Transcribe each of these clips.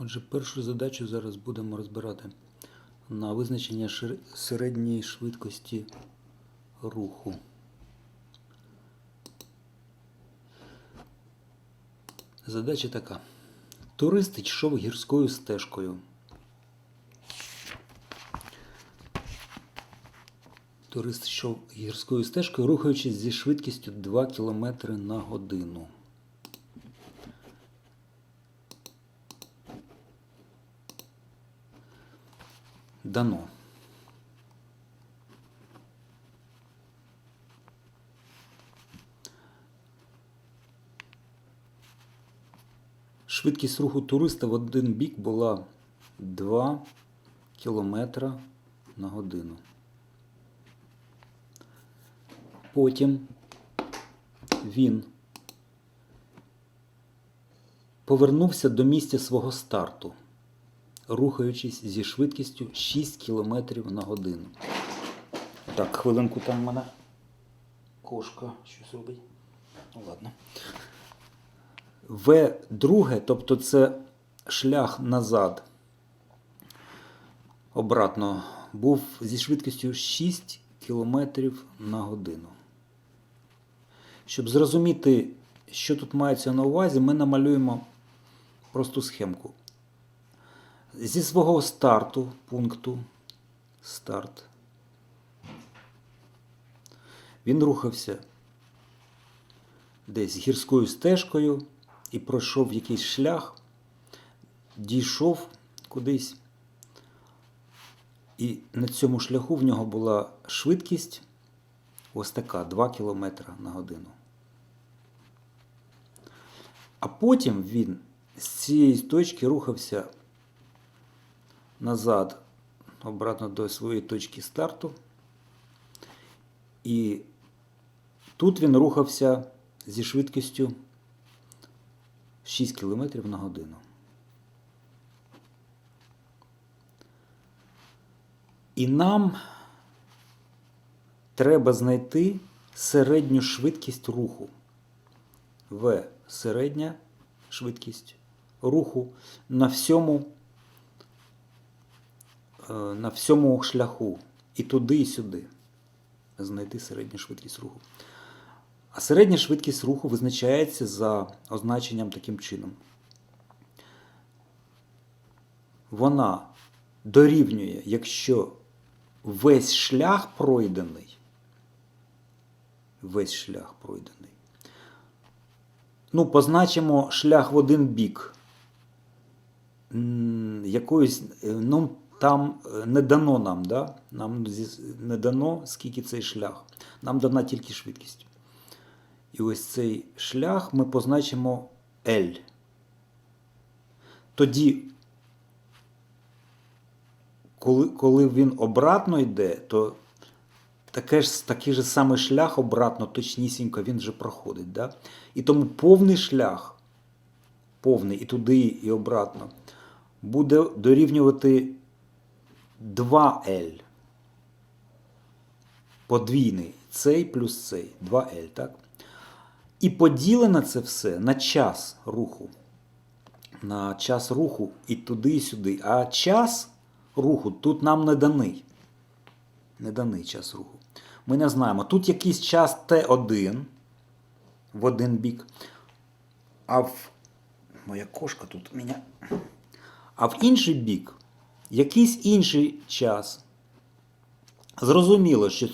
Отже, першу задачу зараз будемо розбирати на визначення середньої швидкості руху. Задача така. Турист йшов гірською стежкою. Турист йшов гірською стежкою, рухаючись зі швидкістю 2 км на годину. Дано. Швидкість руху туриста в один бік була 2 км на годину. Потім він повернувся до місця свого старту, рухаючись зі швидкістю 6 км на годину. Так, хвилинку там в мене кошка щось робить. Ну ладно. В друге, тобто це шлях назад, обратно, був зі швидкістю 6 км на годину. Щоб зрозуміти, що тут мається на увазі, ми намалюємо просту схемку. Зі свого старту, пункту старт, він рухався десь гірською стежкою і пройшов якийсь шлях, дійшов кудись. І на цьому шляху в нього була швидкість ось така 2 км на годину. А потім він з цієї точки рухався назад, обратно до своєї точки старту. І тут він рухався зі швидкістю 6 км на годину. І нам треба знайти середню швидкість руху. В середня швидкість руху на всьому, на всьому шляху. І туди, і сюди. Знайти середню швидкість руху. А середня швидкість руху визначається за означенням таким чином. Вона дорівнює, якщо весь шлях пройдений, весь шлях пройдений. Ну, позначимо шлях в один бік. Якоюсь, е, ну, там е, не дано нам, да? нам не дано, скільки цей шлях. Нам дана тільки швидкість. І ось цей шлях ми позначимо L. Тоді, коли, коли він обратно йде, то таке ж, такий же самий шлях обратно, точнісінько, він вже проходить. Да? І тому повний шлях, повний і туди, і обратно, буде дорівнювати 2L. Подвійний. Цей плюс цей. 2L, так? І поділено це все на час руху. На час руху і туди, і сюди. А час руху тут нам не даний. Не даний час руху. Ми не знаємо. Тут якийсь час Т1 в один бік. А в. Моя кошка тут мене. А в інший бік якийсь інший час. Зрозуміло, що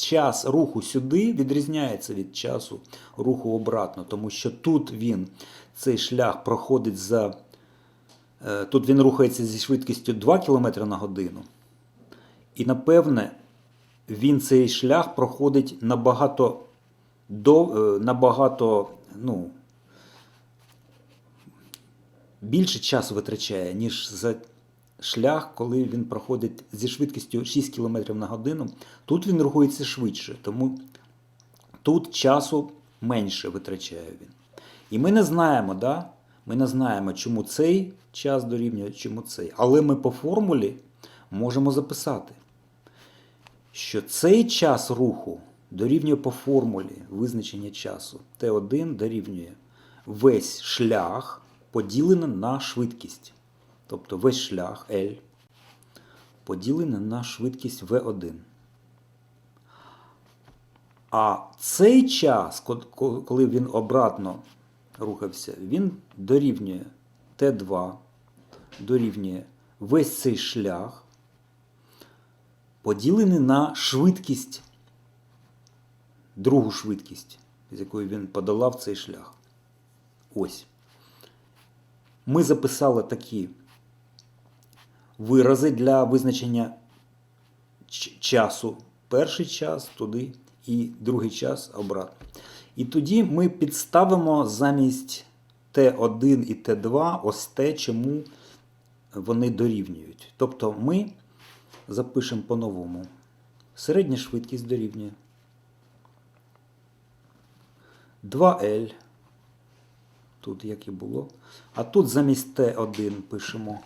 час руху сюди відрізняється від часу руху обратно, тому що тут він цей шлях проходить за. е, Тут він рухається зі швидкістю 2 км на годину. І напевне, він цей шлях проходить набагато, до, е, набагато ну, більше часу витрачає, ніж за шлях, коли він проходить зі швидкістю 6 км на годину. Тут він рухається швидше, тому тут часу менше витрачає він. І ми не знаємо, да? ми не знаємо, чому цей час дорівнює, чому цей. Але ми по формулі можемо записати, що цей час руху дорівнює по формулі визначення часу. Т1 дорівнює весь шлях поділене на швидкість. Тобто весь шлях L поділене на швидкість V1. А цей час, ко- ко- коли він обратно рухався, він дорівнює Т2, дорівнює весь цей шлях, поділений на швидкість, другу швидкість, з якою він подолав цей шлях. Ось. Ми записали такі вирази для визначення часу. Перший час туди і другий час обратно. І тоді ми підставимо замість Т1 і Т2 ось те, чому вони дорівнюють. Тобто ми запишемо по-новому. Середня швидкість дорівнює 2L. Тут як і було. А тут замість Т1 пишемо.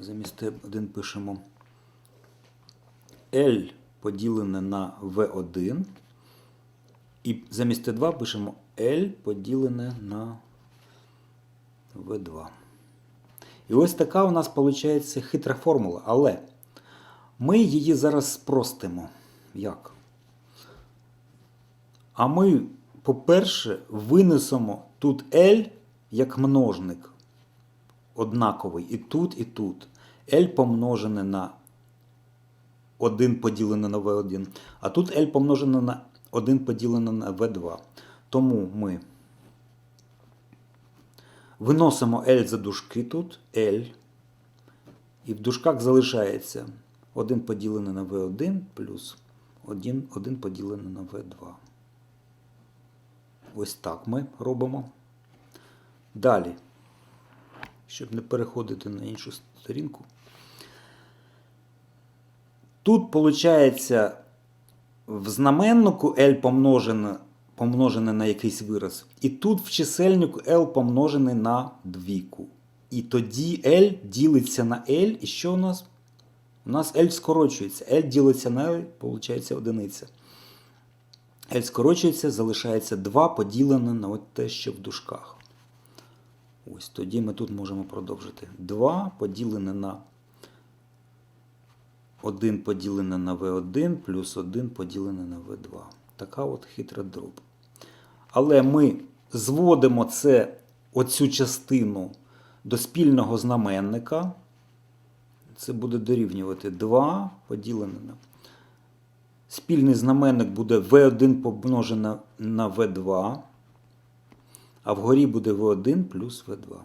Замість Т1 пишемо L поділене на V1. І замість Т2 пишемо L поділене на V2. І ось така у нас виходить хитра формула. Але ми її зараз спростимо. Як? А ми, по-перше, винесемо тут L як множник однаковий і тут, і тут. L помножене на 1 поділене на V1, а тут L помножене на 1 поділене на V2. Тому ми виносимо L за дужки тут, L, і в дужках залишається 1 поділене на V1 плюс 1, 1 поділене на V2. Ось так ми робимо. Далі, щоб не переходити на іншу сторінку. Тут, виходить, в знаменнику L помножене, помножене на якийсь вираз. І тут в чисельнику L помножене на двійку. І тоді L ділиться на L. І що у нас? У нас L скорочується. L ділиться на L, виходить одиниця. L скорочується, залишається 2 поділене на те, що в дужках. Ось тоді ми тут можемо продовжити. 2 поділене на 1 поділене на V1 плюс 1 поділене на V2. Така от хитра дроб. Але ми зводимо це, оцю частину до спільного знаменника. Це буде дорівнювати 2 поділене на. Спільний знаменник буде V1 помножене на V2, а вгорі буде V1 плюс V2.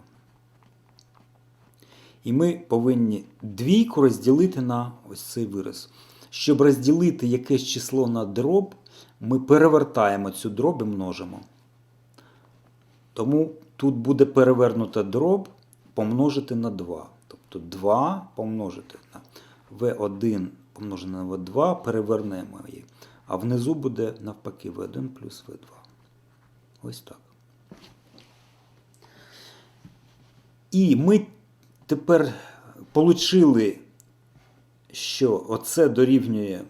І ми повинні двійку розділити на ось цей вираз. Щоб розділити якесь число на дроб, ми перевертаємо цю дроб і множимо. Тому тут буде перевернута дроб помножити на 2. Тобто 2 помножити на V1 помножене на V2, перевернемо її. А внизу буде навпаки V1 плюс V2. Ось так. І ми тепер получили, що оце дорівнює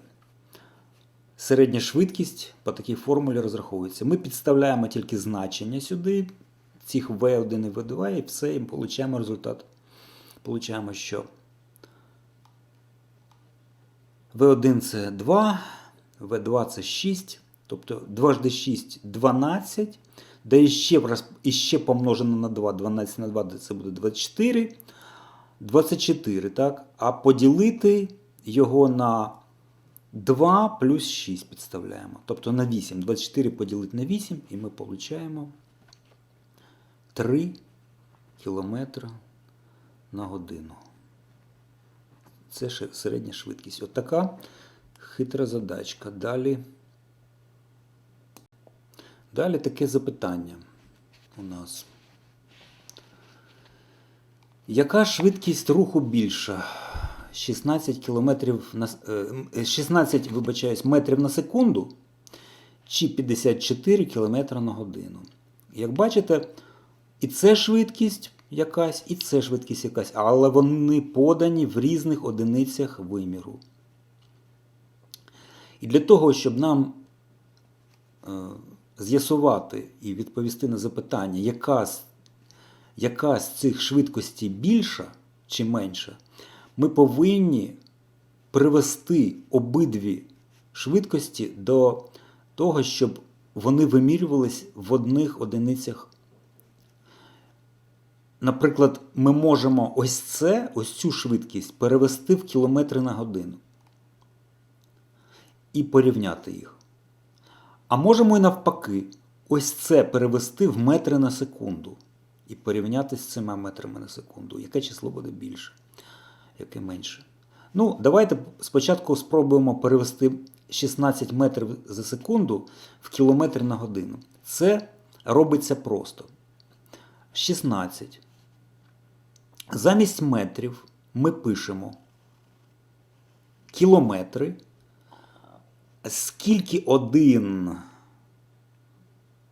середня швидкість по такій формулі розраховується. Ми підставляємо тільки значення сюди, цих V1 і V2, і все, і получаємо результат. Получаємо, що V1 це 2, V2 це 6, тобто 2 жди 6 12, де іще, роз- іще помножено на 2, 12 на 2 це буде 24. 24, так? А поділити його на 2 плюс 6 підставляємо. Тобто на 8. 24 поділити на 8, і ми получаємо 3 кілометри на годину. Це ще середня швидкість. От хитра задачка. Далі. Далі таке запитання у нас. Яка швидкість руху більша? 16 кілометрів на с- е, м, 16, вибачаюсь, метрів на секунду чи 54 км на годину. Як бачите, і це швидкість якась, і це швидкість якась, але вони подані в різних одиницях виміру. І для того, щоб нам е, з'ясувати і відповісти на запитання, яка з, яка з цих швидкостей більша чи менша, ми повинні привести обидві швидкості до того, щоб вони вимірювались в одних одиницях. Наприклад, ми можемо ось це, ось цю швидкість перевести в кілометри на годину і порівняти їх. А можемо і навпаки, ось це перевести в метри на секунду і порівняти з цими метрами на секунду. Яке число буде більше, яке менше. Ну, давайте спочатку спробуємо перевести 16 метрів за секунду в кілометр на годину. Це робиться просто. 16. Замість метрів ми пишемо кілометри. Скільки один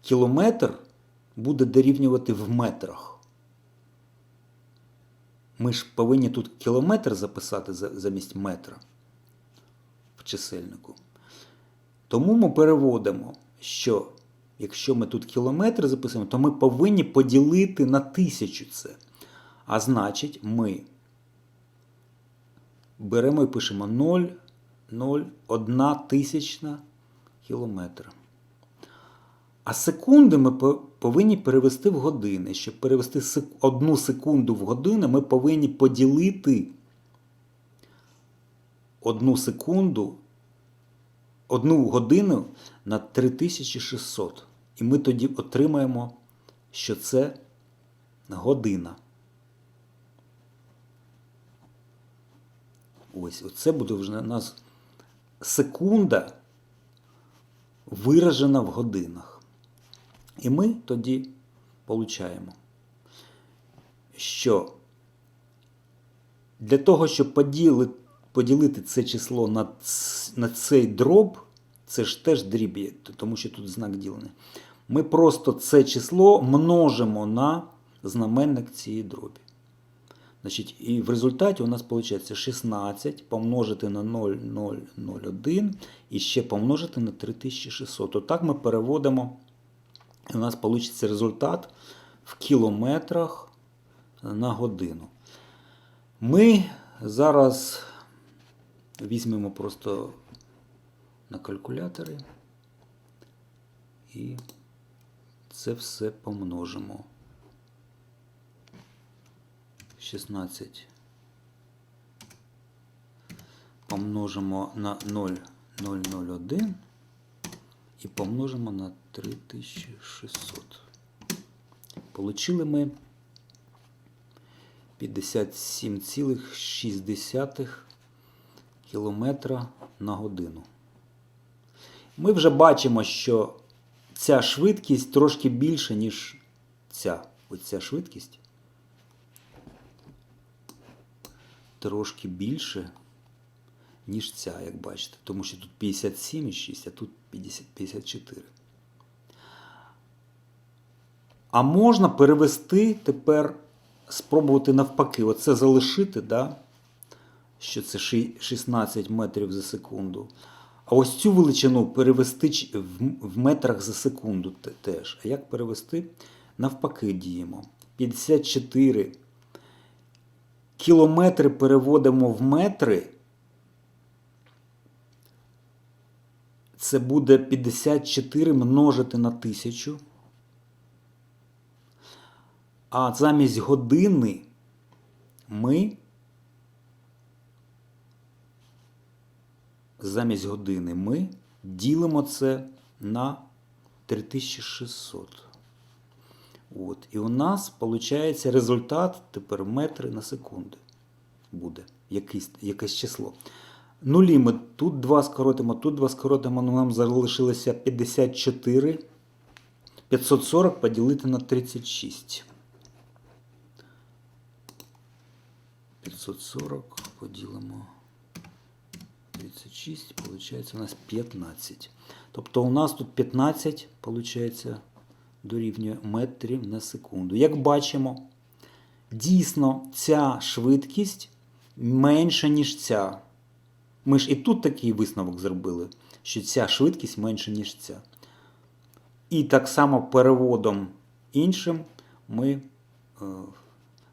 кілометр буде дорівнювати в метрах? Ми ж повинні тут кілометр записати замість метра в чисельнику. Тому ми переводимо, що якщо ми тут кілометр записуємо, то ми повинні поділити на тисячу це. А значить, ми беремо і пишемо 0, 0, 1 тисячна кілометра. А секунди ми повинні перевести в години. Щоб перевести одну секунду в години, ми повинні поділити одну секунду, одну годину на 3600. І ми тоді отримаємо, що це година. Ось, оце буде вже у нас секунда виражена в годинах. І ми тоді получаємо, що для того, щоб поділити, поділити це число на, на цей дроб, це ж теж дріб, є, тому що тут знак ділення. Ми просто це число множимо на знаменник цієї дробі. Значить, і в результаті у нас виходить 16 помножити на 0,001 і ще помножити на 3600. Отак ми переводимо, і у нас вийде результат в кілометрах на годину. Ми зараз візьмемо просто на калькулятори і це все помножимо. 16 помножимо на 0,001 і помножимо на 3600. Получили ми 57,6 кілометра на годину. Ми вже бачимо, що ця швидкість трошки більша, ніж ця. Оця швидкість. Трошки більше, ніж ця, як бачите. Тому що тут 57,6, а тут 50, 54. А можна перевести тепер, спробувати навпаки, оце залишити, да? що це 16 метрів за секунду. А ось цю величину перевести в- метрах за секунду теж. А як перевести? Навпаки діємо. 54 кілометри переводимо в метри, це буде 54 множити на 1000. А замість години ми замість години ми ділимо це на 3600. От. І у нас виходить результат тепер метри на секунди буде якийсь, якесь число. Нулі ми тут 2 скоротимо, тут 2 скоротимо, ну нам залишилося 54. 540 поділити на 36. 540 поділимо 36, виходить у нас 15. Тобто у нас тут 15, виходить, дорівнює метрів на секунду. Як бачимо, дійсно ця швидкість менша, ніж ця. Ми ж і тут такий висновок зробили, що ця швидкість менша, ніж ця. І так само переводом іншим ми е,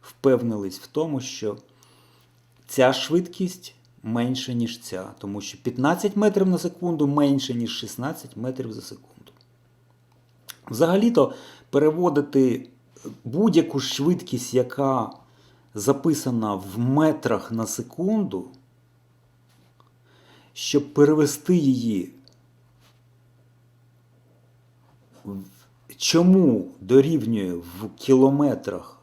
впевнились в тому, що ця швидкість менша, ніж ця, тому що 15 метрів на секунду менше, ніж 16 метрів за секунду. Взагалі-то переводити будь-яку швидкість, яка записана в метрах на секунду, щоб перевести її чому дорівнює в кілометрах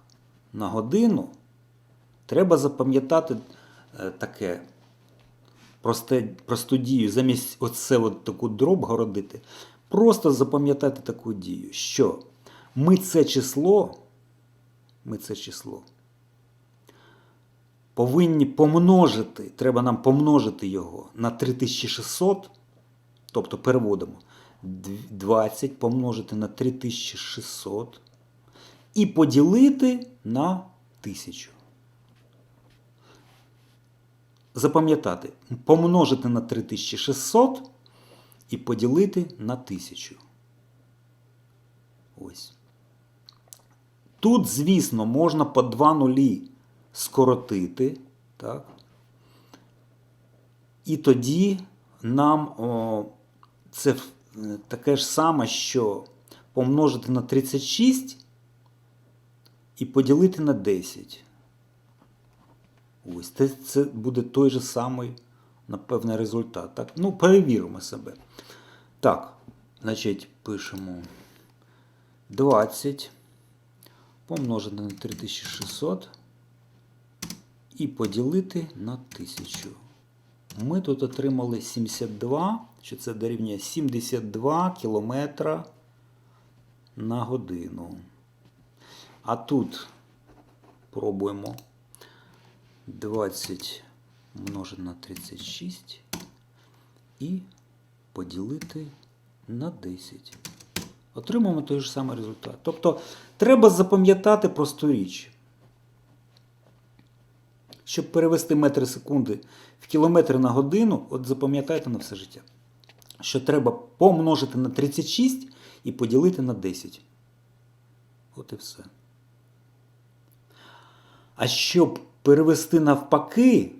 на годину, треба запам'ятати е, таке просту дію. Замість оце от таку дроб городити, просто запам'ятати таку дію, що ми це число, ми це число повинні помножити, треба нам помножити його на 3600, тобто переводимо 20 помножити на 3600 і поділити на 1000. Запам'ятати, помножити на 3600 і поділити на 1000. Ось. Тут, звісно, можна по два нулі скоротити. Так? І тоді нам о, це е, таке ж саме, що помножити на 36 і поділити на 10. Ось це, це буде той же самий, напевне, результат. Так? Ну, перевіримо себе. Так, значить, пишемо 20 помножити на 3600 і поділити на 1000. Ми тут отримали 72, що це дорівнює 72 кілометра на годину. А тут пробуємо 20 множити на 36 і поділити на 10. Отримаємо той же самий результат. Тобто треба запам'ятати просту річ. Щоб перевести метри секунди в кілометри на годину, от запам'ятайте на все життя, що треба помножити на 36 і поділити на 10. От і все. А щоб перевести навпаки,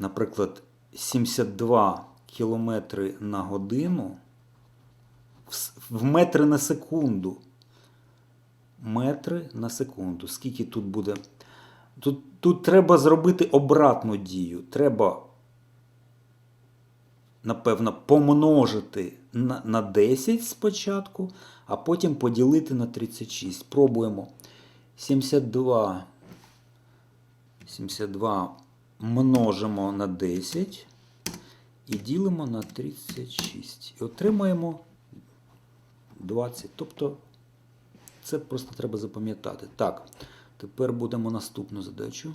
наприклад, 72 кілометри на годину в метри на секунду. Метри на секунду. Скільки тут буде? Тут, тут треба зробити обратну дію. Треба, напевно, помножити на, на 10 спочатку, а потім поділити на 36. Пробуємо. 72. 72 множимо на 10 і ділимо на 36. І отримаємо 20. Тобто це просто треба запам'ятати. Так, тепер будемо наступну задачу.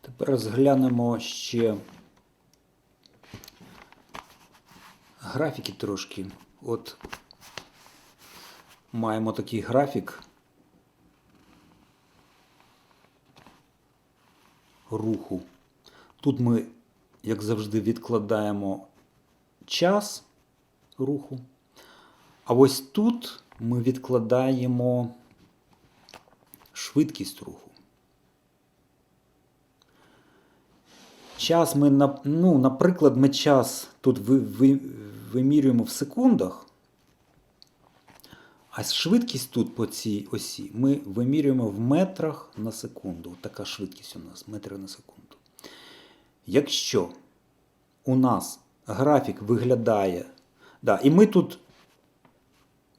Тепер розглянемо ще графіки трошки. От маємо такий графік руху. Тут ми, як завжди, відкладаємо час руху. А ось тут ми відкладаємо швидкість руху. Час ми, ну, наприклад, ми час тут ви, ви, вимірюємо в секундах, а швидкість тут по цій осі ми вимірюємо в метрах на секунду. Така швидкість у нас метри на секунду. Якщо у нас графік виглядає. Да, і ми тут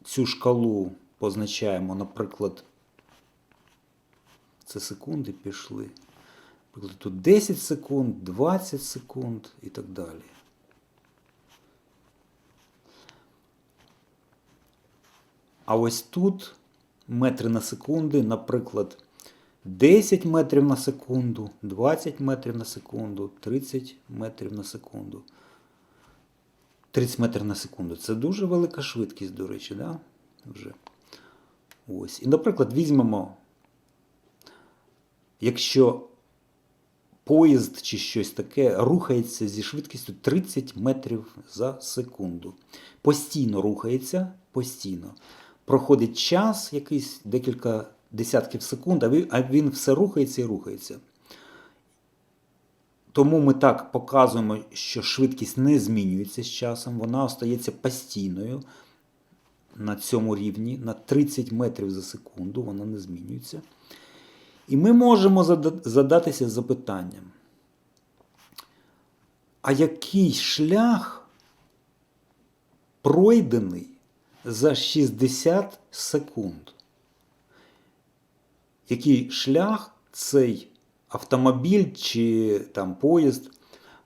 цю шкалу позначаємо, наприклад, це секунди пішли. Наприклад, тут 10 секунд, 20 секунд і так далі. А ось тут метри на секунди, наприклад, 10 метрів на секунду, 20 метрів на секунду, 30 метрів на секунду. 30 метрів на секунду. Це дуже велика швидкість, до речі, да? Вже. Ось. І, наприклад, візьмемо, якщо поїзд чи щось таке рухається зі швидкістю 30 метрів за секунду. Постійно рухається, постійно. Проходить час, якийсь декілька десятків секунд, а він, все рухається і рухається. Тому ми так показуємо, що швидкість не змінюється з часом, вона остається постійною на цьому рівні, на 30 метрів за секунду, вона не змінюється. І ми можемо задатися запитанням, а який шлях пройдений за 60 секунд? Який шлях цей автомобіль чи там поїзд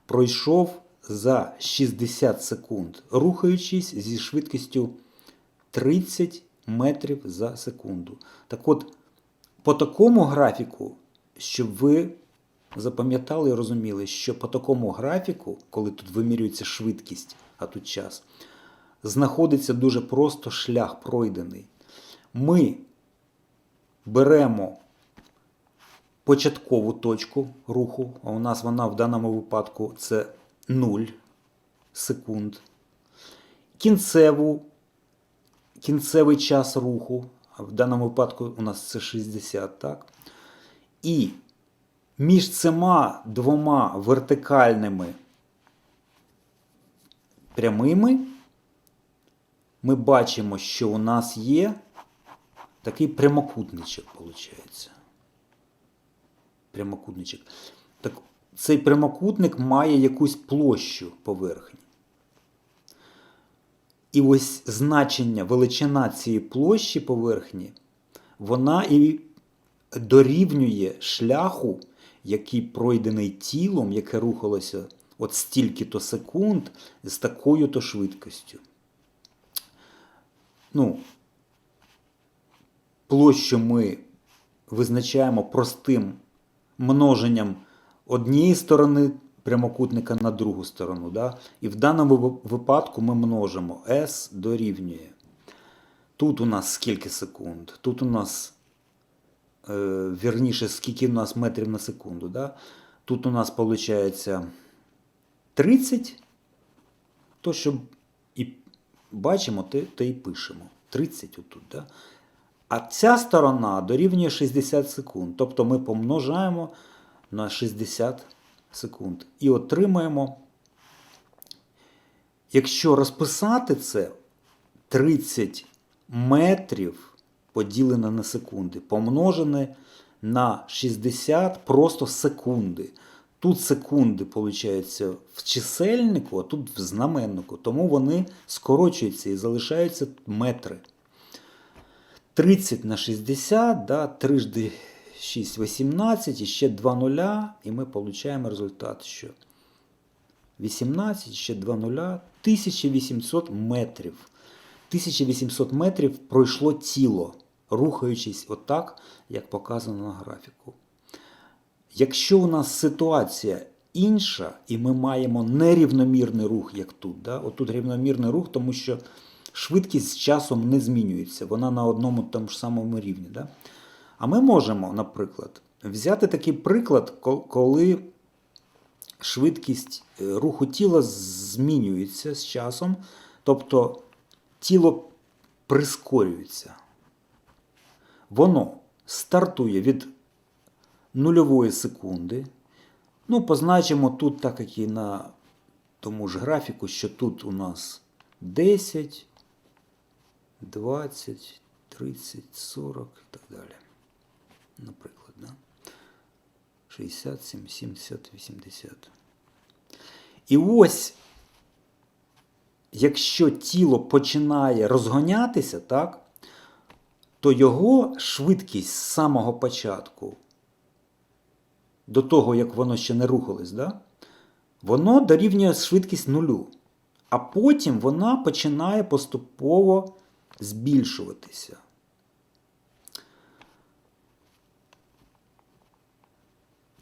пройшов за 60 секунд, рухаючись зі швидкістю 30 метрів за секунду. Так от, по такому графіку, щоб ви запам'ятали і розуміли, що по такому графіку, коли тут вимірюється швидкість, а тут час, знаходиться дуже просто шлях пройдений. Ми беремо початкову точку руху, а у нас вона в даному випадку це 0 секунд. Кінцеву, кінцевий час руху, в даному випадку у нас це 60, так? І між цими двома вертикальними прямими ми бачимо, що у нас є такий прямокутничок, виходить. Прямокутничок. Так цей прямокутник має якусь площу поверхні. І ось значення, величина цієї площі поверхні, вона і дорівнює шляху, який пройдений тілом, яке рухалося от стільки-то секунд з такою-то швидкістю. Ну, площу ми визначаємо простим множенням однієї сторони прямокутника на другу сторону. Да? І в даному випадку ми множимо S дорівнює. Тут у нас скільки секунд? Тут у нас, е, вірніше, скільки у нас метрів на секунду. Да? Тут у нас виходить 30, то що бачимо, те, те і пишемо. 30 отут. Да? А ця сторона дорівнює 60 секунд. Тобто ми помножаємо на 60 секунд. І отримаємо, якщо розписати це 30 метрів поділене на секунди, помножене на 60 просто секунди. Тут секунди, виходить, в чисельнику, а тут в знаменнику. Тому вони скорочуються і залишаються метри. 30 на 60, да, 3 6, 18, і ще 2 нуля, і ми отримаємо результат, що 18, ще 2 нуля, 1800 метрів. 1800 метрів пройшло тіло, рухаючись отак, як показано на графіку. Якщо у нас ситуація інша, і ми маємо нерівномірний рух, як тут, да? отут рівномірний рух, тому що швидкість з часом не змінюється, вона на одному тому ж самому рівні. Да? А ми можемо, наприклад, взяти такий приклад, коли швидкість е, руху тіла змінюється з часом, тобто тіло прискорюється. Воно стартує від нульової секунди. Ну, позначимо тут, так як і на тому ж графіку, що тут у нас 10, 20, 30, 40 і так далі. Наприклад, да? 60, 70, 80. І ось, якщо тіло починає розгонятися, так, то його швидкість з самого початку до того, як воно ще не рухалось, да? воно дорівнює швидкість нулю. А потім вона починає поступово збільшуватися.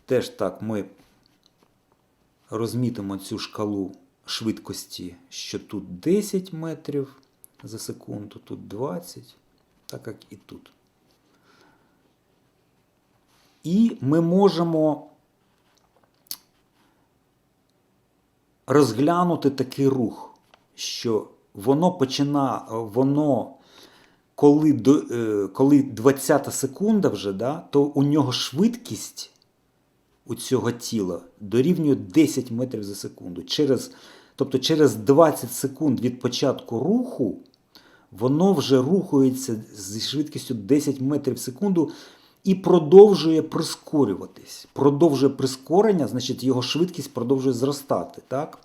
Теж так ми розмітимо цю шкалу швидкості, що тут 10 метрів за секунду, тут 20, так як і тут. І ми можемо розглянути такий рух, що воно починає, воно, коли, е, коли 20 секунда вже, да, то у нього швидкість у цього тіла дорівнює 10 метрів за секунду. Через, тобто через 20 секунд від початку руху воно вже рухається зі швидкістю 10 метрів в секунду і продовжує прискорюватись. Продовжує прискорення, значить його швидкість продовжує зростати. Так?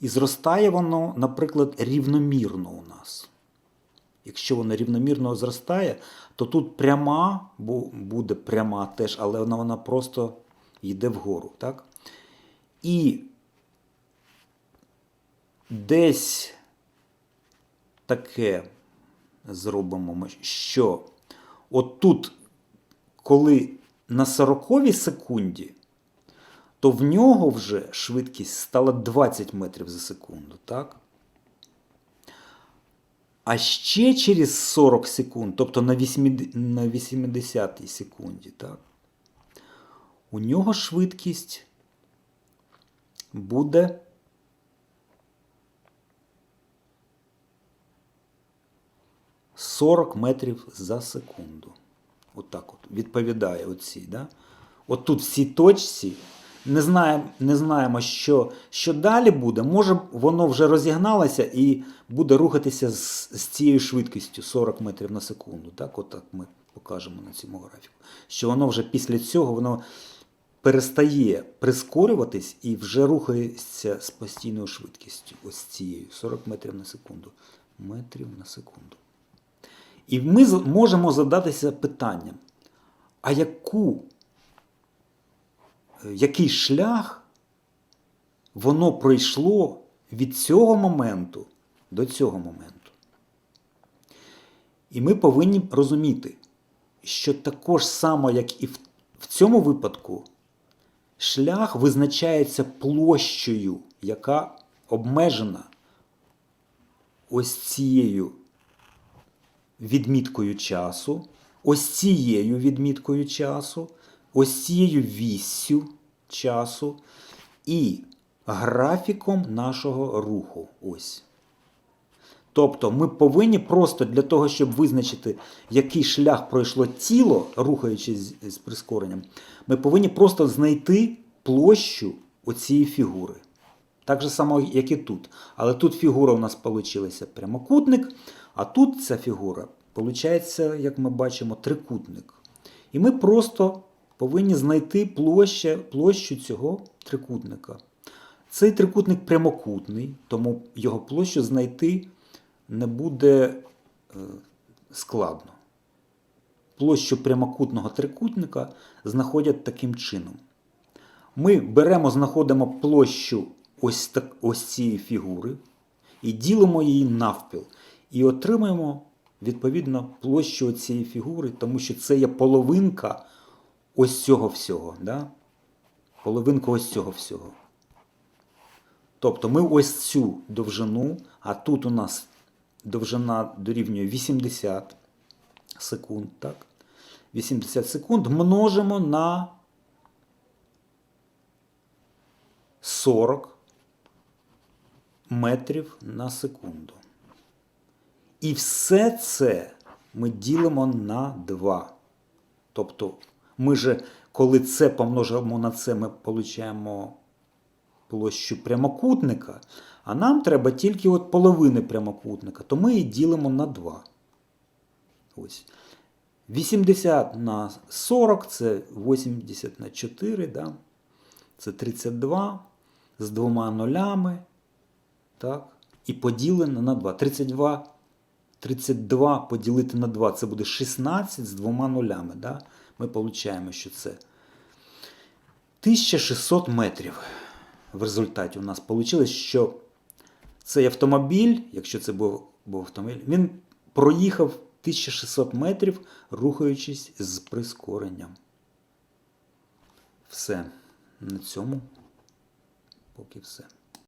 І зростає воно, наприклад, рівномірно у нас. Якщо воно рівномірно зростає, то тут пряма, бо буде пряма теж, але вона, вона просто йде вгору. Так? І десь таке зробимо, ми, що от тут, коли на 40 секунді, то в нього вже швидкість стала 20 метрів за секунду. так? А ще через 40 секунд, тобто на 80, на 80 секунді, так, у нього швидкість буде – 40 метрів за секунду. Отак от, відповідає оцій. Да? От тут в цій точці не знаємо, не знаємо що, що далі буде. Може воно вже розігналося і буде рухатися з, з цією швидкістю 40 метрів на секунду. Так, от так ми покажемо на цьому графіку. Що воно вже після цього воно перестає прискорюватись і вже рухається з постійною швидкістю. Ось цією 40 метрів на секунду. Метрів на секунду. І ми можемо задатися питанням, а яку, е, який шлях воно пройшло від цього моменту до цього моменту? І ми повинні розуміти, що також само, як і в, цьому випадку, шлях визначається площею, яка обмежена ось цією відміткою часу, ось цією відміткою часу, ось цією віссю часу і графіком нашого руху. Ось. Тобто ми повинні просто для того, щоб визначити, який шлях пройшло тіло, рухаючись з- прискоренням, ми повинні просто знайти площу оцієї фігури. Так же само, як і тут. Але тут фігура у нас вийшла прямокутник, а тут ця фігура виходить, як ми бачимо, трикутник. І ми просто повинні знайти площа, площу цього трикутника. Цей трикутник прямокутний, тому його площу знайти не буде е, складно. Площу прямокутного трикутника знаходять таким чином. Ми беремо, знаходимо площу ось, так, ось цієї фігури і ділимо її навпіл. І отримаємо відповідно площу цієї фігури, тому що це є половинка ось цього всього. Да? Половинка ось цього всього. Тобто ми ось цю довжину, а тут у нас довжина дорівнює 80 секунд. Так? 80 секунд множимо на 40 метрів на секунду. І все це ми ділимо на 2. Тобто, ми же, коли це помножимо на це, ми отримаємо площу прямокутника, а нам треба тільки от половини прямокутника, то ми її ділимо на 2. Ось. 80 на 40 це 80 на 4, да? це 32 з двома нулями. Так? І поділене на 2. 32, 32 поділити на 2 це буде 16 з двома нулями. Да? Ми отримаємо, що це 1600 метрів. В результаті у нас вийшло, що цей автомобіль, якщо це був, був автомобіль, він проїхав 1600 метрів, рухаючись з прискоренням. Все. На цьому поки все.